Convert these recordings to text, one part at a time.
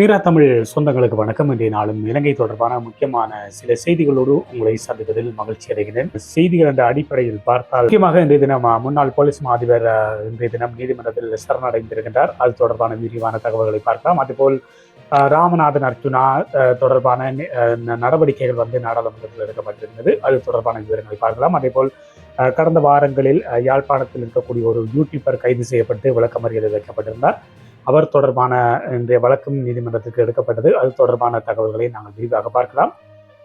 மீரா தமிழ் சொந்தங்களுக்கு வணக்கம். இன்றைய நாளும் இலங்கை தொடர்பான முக்கியமான சில செய்திகளோடு உங்களை சந்திப்பதில் மகிழ்ச்சி அடைகிறேன். செய்திகள் என்ற அடிப்படையில் பார்த்தால் முக்கியமாக இன்றைய தினம் முன்னாள் போலீஸ் மா அதிபர் இன்றைய தினம் நீதிமன்றத்தில் சரணடைந்திருக்கின்றார். அது தொடர்பான விரிவான தகவல்களை பார்க்கலாம். அதேபோல் ராமநாதன் அர்ஜுனா தொடர்பான நடவடிக்கைகள் வந்து நாடாளுமன்றத்தில் எடுக்கப்பட்டிருந்தது அது தொடர்பான விவரங்களை பார்க்கலாம். அதேபோல் கடந்த வாரங்களில் யாழ்ப்பாணத்தில் இருக்கக்கூடிய ஒரு யூடியூபர் கைது செய்யப்பட்டு விளக்கமறியலில் வைக்கப்பட்டிருந்தார். அவர் தொடர்பான இன்றைய வழக்கும் நீதிமன்றத்துக்கு எடுக்கப்பட்டது. அது தொடர்பான தகவல்களை நாங்கள் விரிவாக பார்க்கலாம்.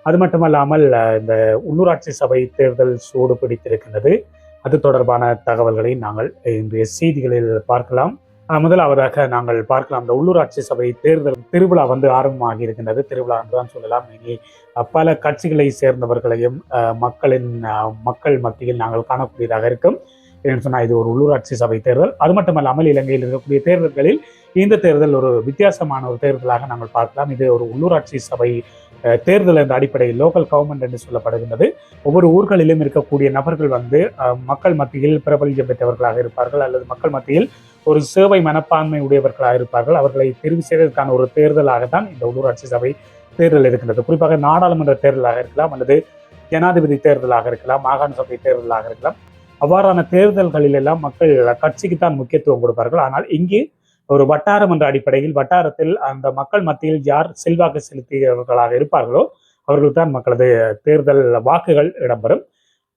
அது மட்டுமல்லாமல் இந்த உள்ளூராட்சி சபை தேர்தல் சூடு பிடித்திருக்கின்றது. அது தொடர்பான தகவல்களை நாங்கள் இன்றைய செய்திகளில் பார்க்கலாம். முதலாவதாக நாங்கள் பார்க்கலாம். இந்த உள்ளூராட்சி சபை தேர்தல் திருவிழா வந்து ஆரம்பமாகி இருக்கின்றது திருவிழா என்றுதான் சொல்லலாம். இனி பல கட்சிகளை சேர்ந்தவர்களையும் மக்களின் மக்கள் மத்தியில் நாங்கள் காணக்கூடியதாக இருக்கும். சொன்னால் இது ஒரு உள்ளூராட்சி சபை தேர்தல். அது மட்டுமல்லாமல் இலங்கையில் இருக்கக்கூடிய தேர்தல்களில் இந்த தேர்தல் ஒரு வித்தியாசமான ஒரு தேர்தலாக நாங்கள் பார்க்கலாம். இது ஒரு உள்ளூராட்சி சபை தேர்தல் என்ற அடிப்படையில் லோக்கல் கவர்மெண்ட் என்று சொல்லப்படுகின்றது. ஒவ்வொரு ஊர்களிலும் இருக்கக்கூடிய நபர்கள் வந்து மக்கள் மத்தியில் பிரபல்யம் பெற்றவர்களாக இருப்பார்கள். அல்லது மக்கள் மத்தியில் ஒரு சேவை மனப்பான்மை உடையவர்களாக இருப்பார்கள். அவர்களை தெரிவு செய்வதற்கான ஒரு தேர்தலாகத்தான் இந்த உள்ளூராட்சி சபை தேர்தல் இருக்கின்றது. குறிப்பாக நாடாளுமன்ற தேர்தலாக இருக்கலாம். அல்லது ஜனாதிபதி தேர்தலாக இருக்கலாம். மாகாண சபை தேர்தலாக இருக்கலாம். அவ்வாறான தேர்தல்களில் எல்லாம் மக்கள் கட்சிக்கு தான் முக்கியத்துவம் கொடுப்பார்கள். ஆனால் இங்கு ஒரு வட்டாரம் என்ற அடிப்படையில் வட்டாரத்தில் அந்த மக்கள் மத்தியில் யார் செல்வாக்கு செலுத்தியவர்களாக இருப்பார்களோ அவர்கள் தான் மக்களது தேர்தல் வாக்குகள் இடம்பெறும்.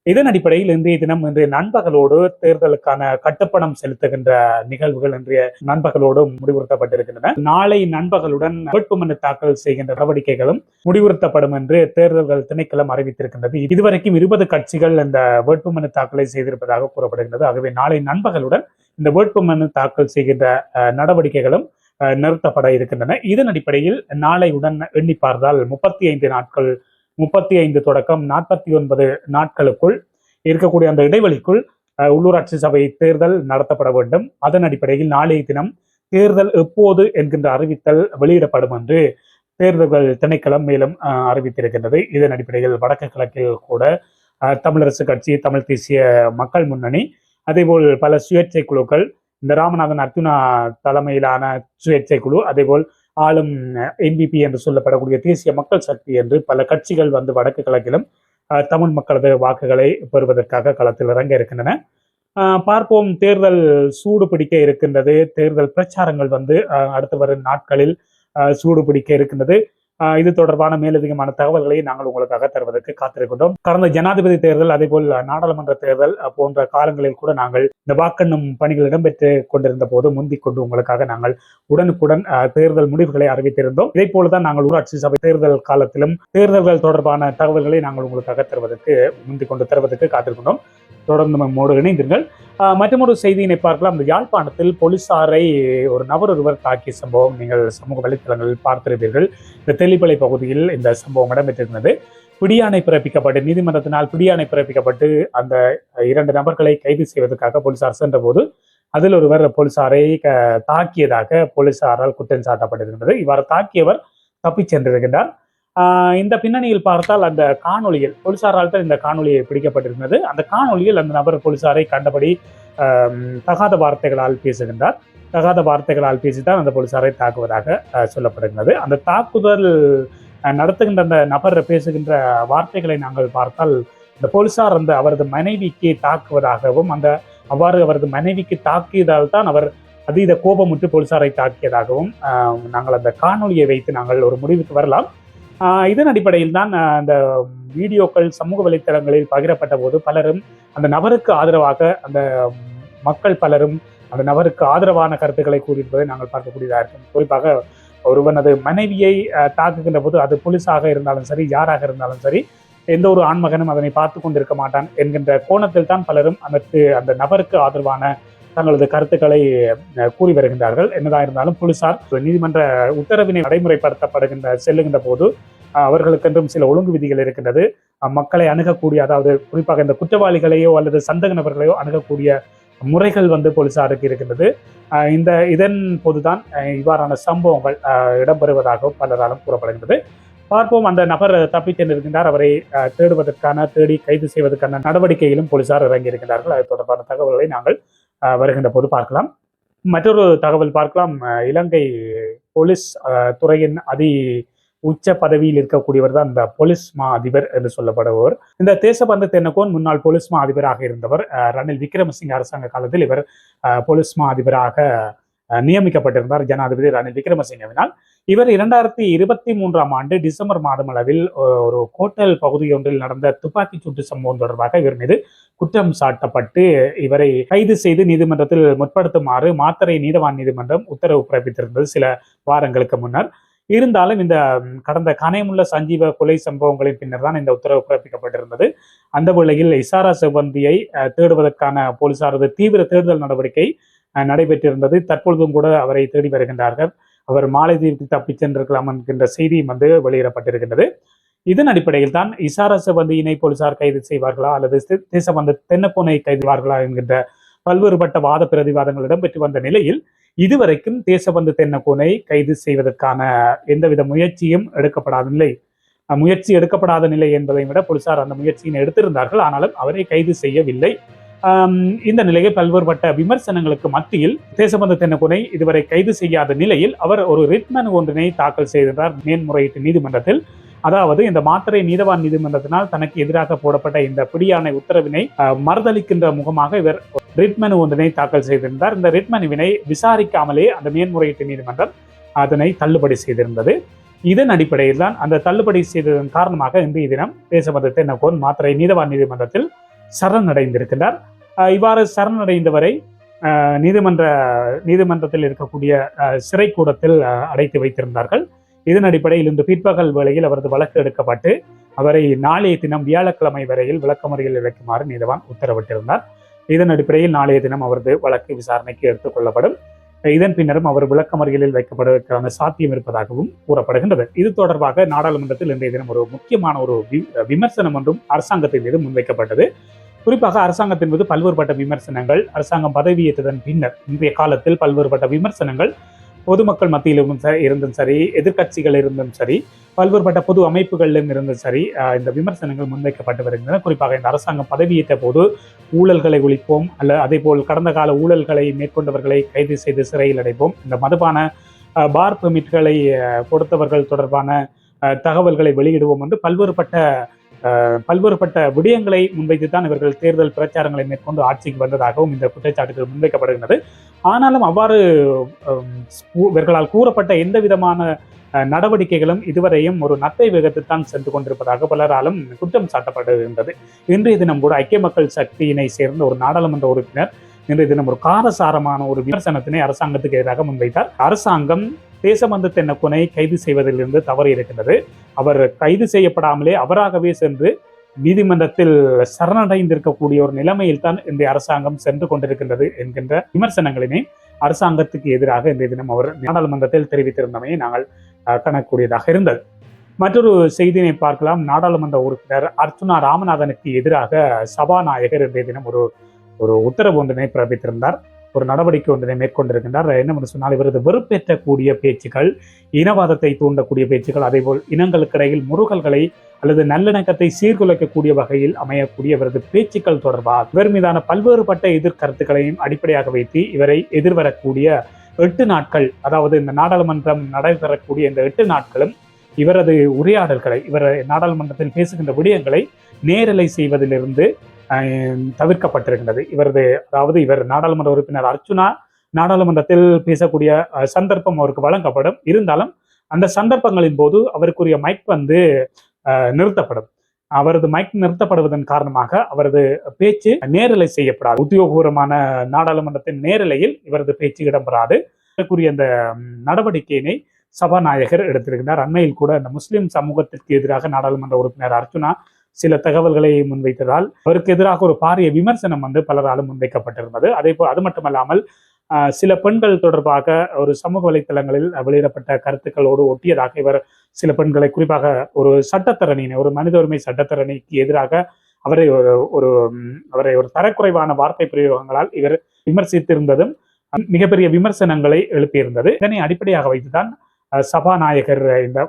இதன் அடிப்படையில் இன்றைய தினம் இன்றைய நண்பகலோடு தேர்தலுக்கான கட்டுப்பணம் செலுத்துகின்ற நிகழ்வுகள் இன்றைய நண்பகலோடு முடிவுறுத்தப்பட்டிருக்கின்றன. நாளை நண்பகலுடன் வேட்புமனு தாக்கல் செய்கின்ற நடவடிக்கைகளும் முடிவுறுத்தப்படும் என்று தேர்தல்கள் திணைக்களம் அறிவித்திருக்கின்றது. இதுவரைக்கும் இருபது கட்சிகள் இந்த வேட்புமனு தாக்கலை செய்திருப்பதாக கூறப்படுகின்றது. ஆகவே நாளை நண்பகலுடன் இந்த வேட்புமனு தாக்கல் செய்கின்ற அஹ், நடவடிக்கைகளும் அஹ், நிறுத்தப்பட இருக்கின்றன. இதன் அடிப்படையில் நாளையுடன் எண்ணி பார்த்தால் முப்பத்தி ஐந்து நாட்கள் முப்பத்தி ஐந்து தொடக்கம் நாற்பத்தி ஒன்பது நாட்களுக்குள் இருக்கக்கூடிய அந்த இடைவெளிக்குள் உள்ளூராட்சி சபை தேர்தல் நடத்தப்பட வேண்டும். அதன் அடிப்படையில் நாளைய தினம் தேர்தல் எப்போது என்கின்ற அறிவித்தல் வெளியிடப்படும் என்று தேர்தல்கள் திணைக்களம் மேலும் அறிவித்திருக்கின்றது. இதன் அடிப்படையில் வடக்கு கிழக்கில் கூட தமிழரசு கட்சி தமிழ் தேசிய மக்கள் முன்னணி அதேபோல் பல சுயேட்சை குழுக்கள் இந்த ராமநாதன் அர்ஜுனா தலைமையிலான சுயேட்சை குழு அதேபோல் ஆளும் என்பிபி என்று சொல்லப்படக்கூடிய தேசிய மக்கள் சக்தி என்று பல கட்சிகள் வந்து வடக்கு கிழக்கிலும் தமிழ் மக்களது வாக்குகளை பெறுவதற்காக களத்தில் இறங்க இருக்கின்றன. பார்ப்போம் தேர்தல் சூடு பிடிக்க இருக்கின்றது. தேர்தல் பிரச்சாரங்கள் வந்து அடுத்து வரும் நாட்களில் சூடு பிடிக்க இருக்கின்றது. இது தொடர்பான மேலதிகமான தகவல்களை நாங்கள் உங்களுக்காக தருவதற்கு காத்திருக்கின்றோம். கடந்த ஜனாதிபதி தேர்தல் அதே போல் நாடாளுமன்ற தேர்தல் போன்ற காலங்களில் கூட நாங்கள் இந்த வாக்கெண்ணும் பணிகள் இடம்பெற்று கொண்டிருந்த போது முந்திக் கொண்டு உங்களுக்காக நாங்கள் உடனுக்குடன் தேர்தல் முடிவுகளை அறிவித்திருந்தோம். இதே போலதான் நாங்கள் ஊராட்சி சபை தேர்தல் காலத்திலும் தேர்தல்கள் தொடர்பான தகவல்களை நாங்கள் உங்களுக்காக தருவதற்கு முந்திக் கொண்டு தருவதற்கு காத்திருக்கின்றோம். தொடர்ந்து நம்மோடு இணைந்திருங்கள். மற்றொரு செய்தியினை பார்க்கலாம். இந்த யாழ்ப்பாணத்தில் போலீசாரை ஒரு நபர் ஒருவர் தாக்கிய சம்பவம் நீங்கள் சமூக வலைத்தளங்களில் பார்த்திருப்பீர்கள். இந்த தெல்லிப்பளை பகுதியில் இந்த சம்பவம் இடம்பெற்றிருந்தது பிடியாணை பிறப்பிக்கப்பட்டு நீதிமன்றத்தினால் பிடியாணை பிறப்பிக்கப்பட்டு அந்த இரண்டு நபர்களை கைது செய்வதற்காக போலீசார் சென்றபோது அதில் ஒருவர் போலீசாரை க- தாக்கியதாக போலீசாரால் குற்றம் சாட்டப்பட்டிருந்தது இவ்வாறு தாக்கியவர் தப்பிச் சென்றிருக்கின்றார். இந்த பின்னணியில் பார்த்தால் அந்த காணொளியில் போலீசாரால் தான் இந்த காணொலியை பிடிக்கப்பட்டிருந்தது. அந்த காணொளியில் அந்த நபர் போலீசாரை கண்டபடி தகாத வார்த்தைகளால் பேசுகின்றார். தகாத வார்த்தைகளால் பேசித்தான் அந்த போலீசாரை தாக்குவதாக சொல்லப்படுகிறது அந்த தாக்குதல் நடத்துகின்ற அந்த நபர் பேசுகின்ற வார்த்தைகளை நாங்கள் பார்த்தால் இந்த போலீசார் அந்த அவரது மனைவிக்கு தாக்குவதாகவும் அந்த அவ்வாறு அவரது மனைவிக்கு தாக்கியதால் தான் அவர் அதீத கோபமுற்று போலீசாரை தாக்கியதாகவும் நாங்கள் அந்த காணொலியை வைத்து நாங்கள் ஒரு முடிவுக்கு வரலாம். இதன் அடிப்படையில் தான் அந்த வீடியோக்கள் சமூக வலைத்தளங்களில் பகிரப்பட்ட போது பலரும் அந்த நபருக்கு ஆதரவாக அந்த மக்கள் பலரும் அந்த நபருக்கு ஆதரவான கருத்துக்களை கூறியிருப்பதை நாங்கள் பார்க்கக்கூடியதாக இருக்கும். குறிப்பாக ஒருவனது மனைவியை தாக்குகின்ற போது அது போலீஸாக இருந்தாலும் சரி யாராக இருந்தாலும் சரி எந்த ஒரு ஆண்மகனும் அதனை பார்த்து கொண்டிருக்க மாட்டான் என்கின்ற கோணத்தில் தான் பலரும் அதற்கு அந்த நபருக்கு ஆதரவான தங்களது கருத்துக்களை கூறி வருகின்றார்கள். என்னதான் இருந்தாலும் போலீசார் நீதிமன்ற உத்தரவினை நடைமுறைப்படுத்தப்படுகின்ற செல்லுகின்ற போது அவர்களுக்கென்றும் சில ஒழுங்கு விதிகள் இருக்கின்றது. மக்களை அணுகக்கூடிய அதாவது குறிப்பாக இந்த குற்றவாளிகளையோ அல்லது சந்தக நபர்களையோ அணுகக்கூடிய முறைகள் வந்து போலீசாருக்கு இருக்கின்றது. இந்த இதன் போதுதான் இவ்வாறான சம்பவங்கள் இடம்பெறுவதாக பலராலும் கூறப்படுகின்றது. பார்ப்போம் அந்த நபர் தப்பிச் அவரை தேடுவதற்கான தேடி கைது செய்வதற்கான நடவடிக்கையிலும் போலீசார் இறங்கியிருக்கிறார்கள் அது தொடர்பான தகவல்களை நாங்கள் வருகின்ற போது பார்க்கலாம். மற்றொரு தகவல் பார்க்கலாம். இலங்கை போலீஸ் அஹ், துறையின் அதி உச்ச பதவியில் இருக்கக்கூடியவர் தான் இந்த போலீஸ் மா அதிபர் என்று சொல்லப்படுபவர். இந்த தேசபந்து தென்னகோன் முன்னாள் போலீஸ் மா அதிபராக இருந்தவர் ரணில் விக்ரமசிங்க அரசாங்க காலத்தில் இவர் அஹ், போலீஸ் மா அதிபராக நியமிக்கப்பட்டிருந்தார் ஜனாதிபதி ரணில் விக்ரமசிங்கவினால். இவர் இரண்டாயிரத்தி இருபத்தி மூன்றாம் ஆண்டு டிசம்பர் மாதம் அளவில் ஒரு கோட்டல் பகுதியொன்றில் நடந்த துப்பாக்கிச் சூட்டு சம்பவம் தொடர்பாக இவர் மீது குற்றம் சாட்டப்பட்டு இவரை கைது செய்து நீதிமன்றத்தில் முற்படுத்துமாறு மாத்தரை நீதவான் நீதிமன்றம் உத்தரவு பிறப்பித்திருந்தது சில வாரங்களுக்கு முன்னர். இருந்தாலும் இந்த கடந்த கனைமுள்ள சஞ்சீவ கொலை சம்பவங்களின் பின்னர் தான் இந்த உத்தரவு பிறப்பிக்கப்பட்டிருந்தது. அந்த வேளையில் இசாரா செவ்வந்தியை அஹ், தேடுவதற்கான போலீசாரது தீவிர தேடுதல் நடவடிக்கை நடைபெற்றிருந்தது. தற்பொழுதும் கூட அவரை தேடி வருகின்றார்கள். அவர் மாலைதீவுக்கு தப்பிச் சென்றிருக்கலாம் என்கின்ற செய்தியும் வந்து வெளியிடப்பட்டிருக்கின்றது. இதன் அடிப்படையில் தான் இசாரச வந்து இணை போலீசார் கைது செய்வார்களா அல்லது தி- தேசபந்து தென்னப்போனை கைதுவார்களா என்கின்ற பல்வேறுபட்ட வாத பிரதிவாதங்கள் இடம்பெற்று வந்த நிலையில் இதுவரைக்கும் தேசபந்து தென்னக்கோனை கைது செய்வதற்கான எந்தவித முயற்சியும் எடுக்கப்படாத நிலை முயற்சி எடுக்கப்படாத நிலை என்பதை விட போலீசார் அந்த முயற்சியினை எடுத்திருந்தார்கள். ஆனாலும் அவரை கைது செய்யவில்லை. இந்த நிலையில் பல்வேறுபட்ட விமர்சனங்களுக்கு மத்தியில் தேசபந்த தென்னக்கோனை இதுவரை கைது செய்யாத நிலையில் அவர் ஒரு ரிட்மன் ஒன்றினை தாக்கல் செய்திருந்தார். மேன்முறையீட்டு நீதிமன்றத்தில். அதாவது இந்த மாத்திரை நீதவான் நீதிமன்றத்தினால் தனக்கு எதிராக போடப்பட்ட இந்த பிடியானை உத்தரவினை மறுதளிக்கின்ற முகமாக இவர் ரிட்மனு ஒன்றினை தாக்கல் செய்திருந்தார். இந்த ரிட்மனுவினை விசாரிக்காமலே அந்த மேன்முறையீட்டு நீதிமன்றம் அதனை தள்ளுபடி செய்திருந்தது. இதன் அடிப்படையில் தான் அந்த தள்ளுபடி செய்ததன் காரணமாக இன்றைய தினம் தேசபந்து தென்னகோன் மாத்திரை நீதவான் நீதிமன்றத்தில் சரணடைந்திருக்கின்றார் இவ்வாறு சரணடைந்தவரை நீதிமன்ற நீதிமன்றத்தில் இருக்கக்கூடிய அஹ், சிறைக்கூடத்தில் அடைத்து வைத்திருந்தார்கள். இதன் அடிப்படையில் இன்று பிற்பகல் வேளையில் அவரது வழக்கு எடுக்கப்பட்டு அவரை நாளைய தினம் வியாழக்கிழமை வரையில் விளக்கமறியலில் வைக்குமாறு நீதவான் உத்தரவிட்டிருந்தார். இதன் அடிப்படையில் நாளைய தினம் அவரது வழக்கு விசாரணைக்கு எடுத்துக் கொள்ளப்படும். இதன் பின்னரும் அவர் விளக்கமறியலில் வைக்கப்படுவதற்கான சாத்தியம் இருப்பதாகவும் கூறப்படுகின்றது. இது தொடர்பாக நாடாளுமன்றத்தில் இன்றைய தினம் ஒரு முக்கியமான ஒரு விமர்சனம் ஒன்றும் அரசாங்கத்தின் மீது முன்வைக்கப்பட்டது. குறிப்பாக அரசாங்கத்தின் மீது பல்வேறுபட்ட விமர்சனங்கள் அரசாங்கம் பதவியேற்றதன் பின்னர் இன்றைய காலத்தில் பல்வேறுபட்ட விமர்சனங்கள் பொதுமக்கள் மத்தியிலும் இருந்தும் சரி எதிர்கட்சிகள் இருந்தும் சரி பல்வேறுபட்ட பொது அமைப்புகளிலும் இருந்தும் சரி அஹ், இந்த விமர்சனங்கள் முன்வைக்கப்பட்டு வருகின்றன. குறிப்பாக இந்த அரசாங்கம் பதவியேற்ற போது ஊழல்களை ஒழிப்போம் அல்ல அதே போல் கடந்த கால ஊழல்களை மேற்கொண்டவர்களை கைது செய்து சிறையில் அடைப்போம். இந்த மதுபான பார் பெர்மிட்களை கொடுத்தவர்கள் தொடர்பான தகவல்களை வெளியிடுவோம் என்று பல்வேறுபட்ட பல்வேறுபட்ட விடயங்களை முன்வைத்து தான் இவர்கள் தேர்தல் பிரச்சாரங்களை மேற்கொண்டு ஆட்சிக்கு வந்ததாகவும் இந்த குற்றச்சாட்டுகள் முன்வைக்கப்படுகின்றது. ஆனாலும் அவ்வாறு இவர்களால் கூறப்பட்ட எந்த விதமான நடவடிக்கைகளும் இதுவரையும் ஒரு நத்தை வேகத்தில் தான் சென்று கொண்டிருப்பதாக பலராலும் குற்றம் சாட்டப்படுகின்றது. இன்றைய தினம் கூட ஐக்கிய மக்கள் சக்தியினை சேர்ந்த ஒரு நாடாளுமன்ற உறுப்பினர் இன்றைய தினம் ஒரு காரசாரமான ஒரு விமர்சனத்தினை அரசாங்கத்துக்கு எதிராக முன்வைத்தார். அரசாங்கம் தேசபந்து தென்னக்குனை கைது செய்வதிலிருந்து தவறு இருக்கின்றது அவர் கைது செய்யப்படாமலே அவராகவே சென்று நீதிமன்றத்தில் சரணடைந்திருக்கக்கூடிய ஒரு நிலைமையில் தான் இந்த அரசாங்கம் சென்று கொண்டிருக்கின்றது என்கின்ற விமர்சனங்களினை அரசாங்கத்துக்கு எதிராக இன்றைய தினம் அவர் நாடாளுமன்றத்தில் தெரிவித்திருந்தமையை நாங்கள் அஹ், காணக்கூடியதாக இருந்தது. மற்றொரு செய்தியினை பார்க்கலாம். நாடாளுமன்ற உறுப்பினர் அர்ச்சுனா ராமநாதனுக்கு எதிராக சபாநாயகர் இன்றைய தினம் ஒரு ஒரு உத்தரவு ஒன்றினை பிறப்பித்திருந்தார். ஒரு நடவடிக்கை ஒன்றினை மேற்கொண்டிருக்கின்றார். என்ன சொன்னால் இவரது வெறுப்பேற்றக்கூடிய பேச்சுக்கள் இனவாதத்தை தூண்டக்கூடிய பேச்சுக்கள் அதேபோல் இனங்களுக்கிடையில் முருகல்களை அல்லது நல்லிணக்கத்தை சீர்குலைக்கக்கூடிய வகையில் அமையக்கூடிய இவரது பேச்சுக்கள் தொடர்பாக இவர் மீதான பல்வேறுபட்ட எதிர்கருத்துக்களையும் அடிப்படையாக வைத்து இவரை எதிர்வரக்கூடிய எட்டு நாட்கள் அதாவது இந்த நாடாளுமன்றம் நடைபெறக்கூடிய இந்த எட்டு நாட்களும் இவரது உரையாடல்களை இவர் நாடாளுமன்றத்தில் பேசுகின்ற விடயங்களை நேரலை செய்வதிலிருந்து தவிர்க்கப்பட்டிருக்கின்றது. இவரது அதாவது இவர் நாடாளுமன்ற உறுப்பினர் அர்ச்சுனா நாடாளுமன்றத்தில் பேசக்கூடிய சந்தர்ப்பம் அவருக்கு வழங்கப்படும். இருந்தாலும் அந்த சந்தர்ப்பங்களின் போது அவருக்குரிய மைக் வந்து நிறுத்தப்படும். அவரது மைக் நிறுத்தப்படுவதன் காரணமாக அவரது பேச்சு நேரலை செய்யப்படாது. உத்தியோகபூர்வமான நாடாளுமன்றத்தின் நேரலையில் இவரது பேச்சு இடம்பெறாது. அதற்குரிய அந்த நடவடிக்கையினை சபாநாயகர் எடுத்திருக்கிறார். அண்மையில் கூட இந்த முஸ்லிம் சமூகத்திற்கு எதிராக நாடாளுமன்ற உறுப்பினர் அர்ச்சுனா சில தகவல்களை முன்வைத்ததால் அவருக்கு எதிராக ஒரு பாரிய விமர்சனம் வந்து பலராலும் முன்வைக்கப்பட்டிருந்தது. அதே போல் அது மட்டுமல்லாமல் ஆஹ், சில பெண்கள் தொடர்பாக ஒரு சமூக வலைத்தளங்களில் வெளியிடப்பட்ட கருத்துக்களோடு ஒட்டியதாக இவர் சில பெண்களை குறிப்பாக ஒரு சட்டத்தரணியினை ஒரு மனித உரிமை சட்டத்தரணிக்கு எதிராக அவரை ஒரு ஒரு அவரை ஒரு தரக்குறைவான வார்த்தை பிரயோகங்களால் இவர் விமர்சித்திருந்ததும் மிகப்பெரிய விமர்சனங்களை எழுப்பியிருந்தது. இதனை அடிப்படையாக வைத்துதான் அஹ், சபாநாயகர் இந்த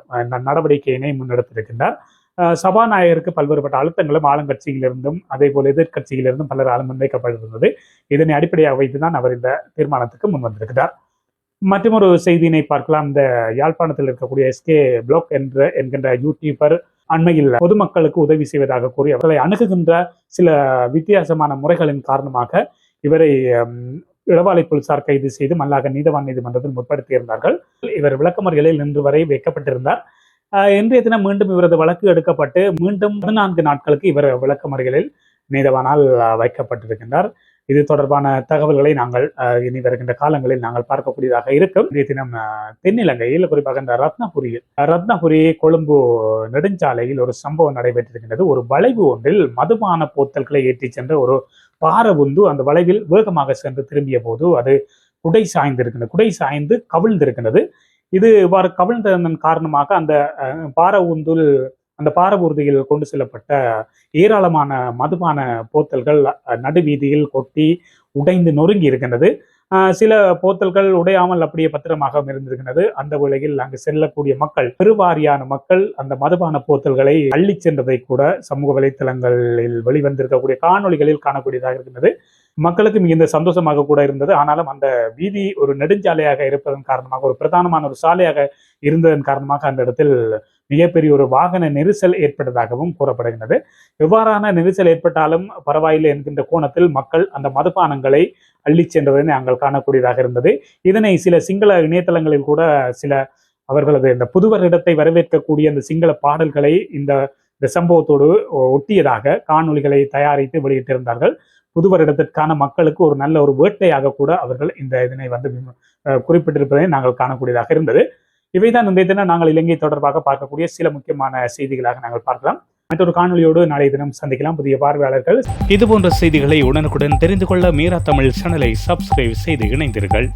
நடவடிக்கையினை முன்னெடுத்திருக்கின்றார். சபாநாயகருக்கு பல்வேறுபட்ட அழுத்தங்களும் ஆளுங்கட்சியிலிருந்தும் அதே போல எதிர்க்கட்சியிலிருந்தும் பலராலும் முன்வைக்கப்பட்டிருந்தது. இதனை அடிப்படையாக வைத்துதான் அவர் இந்த தீர்மானத்துக்கு முன் வந்திருக்கிறார். மற்றொரு செய்தியினை பார்க்கலாம். இந்த யாழ்ப்பாணத்தில் இருக்கக்கூடிய எஸ்கே பிளாக் என்ற என்கின்ற யூடியூபர் அண்மையில் பொதுமக்களுக்கு உதவி செய்வதாக கூறி அவர்களை அணுகுகின்ற சில வித்தியாசமான முறைகளின் காரணமாக இவரை இளவாலை போலீசார் கைது செய்து மல்லாக நீதவான் நீதிமன்றத்தில் முற்படுத்தியிருந்தார்கள். இவர் விளக்கமறிகளில் நின்று வரை வைக்கப்பட்டிருந்தார். இன்றைய தினம் மீண்டும் இவரது வழக்கு எடுக்கப்பட்டு மீண்டும் பதினான்கு நாட்களுக்கு இவர் விளக்கமறிகளில் நீதவானால் வைக்கப்பட்டிருக்கின்றார். இது தொடர்பான தகவல்களை நாங்கள் இனி வருகின்ற காலங்களில் நாங்கள் பார்க்கக்கூடியதாக இருக்கும். இன்றைய தினம் தென்னிலங்கையில் குறிப்பாக இந்த ரத்னபுரியில் ரத்னபுரி கொழும்பு நெடுஞ்சாலையில் ஒரு சம்பவம் நடைபெற்றிருக்கின்றது. ஒரு வளைவு ஒன்றில் மதுபான போத்தல்களை ஏற்றிச் சென்ற ஒரு பாரவுந்து அந்த வளைவில் வேகமாக சென்று திரும்பிய போது அது குடை சாய்ந்திருக்கின்றது குடை சாய்ந்து கவிழ்ந்திருக்கின்றது. இது இவ்வாறு கவிழ்ந்ததன் காரணமாக அந்த பார ஊந்துல் அந்த பார ஊர்தியில் கொண்டு செல்லப்பட்ட ஏராளமான மதுபான போத்தல்கள் நடுவீதியில் கொட்டி உடைந்து நொறுங்கி இருக்கின்றது. சில போத்தல்கள் உடையாமல் அப்படியே பத்திரமாக இருந்திருக்கின்றது. அந்த வேளையில் அங்கு செல்லக்கூடிய மக்கள் பெருவாரியான மக்கள் அந்த மதுபான போத்தல்களை அள்ளிச் சென்றதை கூட சமூக வலைத்தளங்களில் வெளிவந்திருக்கக்கூடிய காணொளிகளில் காணக்கூடியதாக இருக்கின்றது. மக்களுக்கு மிகுந்த சந்தோஷமாக கூட இருந்தது. ஆனாலும் அந்த வீதி ஒரு நெடுஞ்சாலையாக இருப்பதன் காரணமாக ஒரு பிரதானமான ஒரு சாலையாக இருந்ததன் காரணமாக அந்த இடத்தில் மிகப்பெரிய ஒரு வாகன நெரிசல் ஏற்பட்டதாகவும் கூறப்படுகின்றது. எவ்வாறான நெரிசல் ஏற்பட்டாலும் பரவாயில்லை என்கின்ற கோணத்தில் மக்கள் அந்த மதுபானங்களை அள்ளிச் சென்றதை நாங்கள் காணக்கூடியதாக இருந்தது. இதனை சில சிங்கள இணையதளங்களில் கூட சில அவர்களது இந்த புதுவரிடத்தை வரவேற்கக்கூடிய அந்த சிங்கள பாடல்களை இந்த இந்த சம்பவத்தோடு ஒட்டியதாக காணொலிகளை தயாரித்து வெளியிட்டிருந்தார்கள். புதுவரிடத்திற்கான மக்களுக்கு ஒரு நல்ல ஒரு வேட்டையாக கூட அவர்கள் இந்த இதனை வந்து குறிப்பிட்டிருப்பதை நாங்கள் காணக்கூடியதாக இருந்தது. இவைதான் இன்றைய தினம் நாங்கள் இலங்கை தொடர்பாக பார்க்கக்கூடிய சில முக்கியமான செய்திகளாக நாங்கள் பார்க்கலாம். மற்றொரு காணொளியோடு நாளைய தினம் சந்திக்கலாம். புதிய பார்வையாளர்கள். இது போன்ற செய்திகளை உடனுக்குடன் தெரிந்து கொள்ள மீரா தமிழ் சேனலை சப்ஸ்கிரைப் செய்து இணைந்தீர்கள்